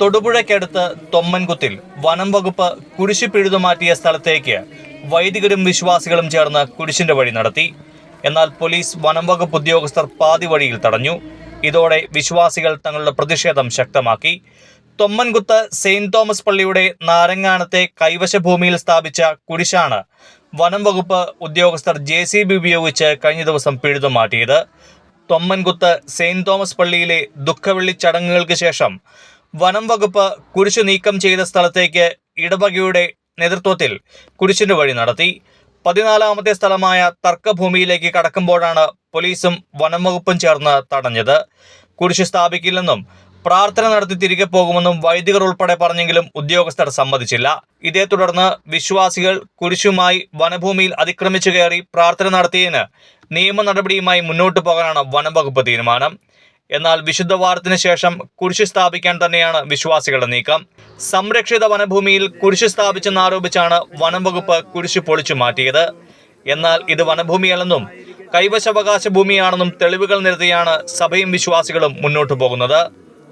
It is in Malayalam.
തൊടുപുഴയ്ക്കടുത്ത് തൊമ്മൻകുത്തിൽ വനം വകുപ്പ് കുരിശ് പിഴുതുമാറ്റിയ സ്ഥലത്തേക്ക് വൈദികരും വിശ്വാസികളും ചേർന്ന് കുരിശിന്റെ വഴി നടത്തി. എന്നാൽ പോലീസ് വനം വകുപ്പ് ഉദ്യോഗസ്ഥർ പാതി വഴിയിൽ തടഞ്ഞു. ഇതോടെ വിശ്വാസികൾ തങ്ങളുടെ പ്രതിഷേധം ശക്തമാക്കി. തൊമ്മൻകുത്ത് സെയിന്റ് തോമസ് പള്ളിയുടെ നാരങ്ങാനത്തെ കൈവശഭൂമിയിൽ സ്ഥാപിച്ച കുരിശാണ് വനം വകുപ്പ് ഉദ്യോഗസ്ഥർ ജെ സി ബി ഉപയോഗിച്ച് കഴിഞ്ഞ ദിവസം പിഴുതുമാറ്റിയത് തൊമ്മൻകുത്ത് സെയിന്റ് തോമസ് പള്ളിയിലെ ദുഃഖവെള്ളി ചടങ്ങുകൾക്ക് ശേഷം വനം വകുപ്പ് കുരിശു നീക്കം ചെയ്ത സ്ഥലത്തേക്ക് ഇടവകയുടെ നേതൃത്വത്തിൽ കുരിശിന്റെ വഴി നടത്തി. പതിനാലാമത്തെ സ്ഥലമായ തർക്കഭൂമിയിലേക്ക് കടക്കുമ്പോഴാണ് പോലീസും വനം വകുപ്പും ചേർന്ന് തടഞ്ഞത്. കുരിശ് സ്ഥാപിക്കില്ലെന്നും പ്രാർത്ഥന നടത്തി തിരികെ പോകുമെന്നും വൈദികർ ഉൾപ്പെടെ പറഞ്ഞെങ്കിലും ഉദ്യോഗസ്ഥർ സമ്മതിച്ചില്ല. ഇതേ തുടർന്ന് വിശ്വാസികൾ കുരിശുമായി വനഭൂമിയിൽ അതിക്രമിച്ചു കയറി പ്രാർത്ഥന നടത്തിയതിന് നിയമ നടപടിയുമായി മുന്നോട്ടു പോകാനാണ് വനംവകുപ്പ് തീരുമാനം. എന്നാൽ വിശുദ്ധ വാരത്തിന് ശേഷം കുരിശ് സ്ഥാപിക്കാൻ തന്നെയാണ് വിശ്വാസികളുടെ നീക്കം. സംരക്ഷിത വനഭൂമിയിൽ കുരിശ് സ്ഥാപിച്ചെന്നാരോപിച്ചാണ് വനം വകുപ്പ് കുരിശ് പൊളിച്ചു മാറ്റിയത്. എന്നാൽ ഇത് വനഭൂമിയല്ലെന്നും കൈവശാവകാശ ഭൂമിയാണെന്നും തെളിവുകൾ നിരത്തിയാണ് സഭയും വിശ്വാസികളും മുന്നോട്ടു പോകുന്നത്.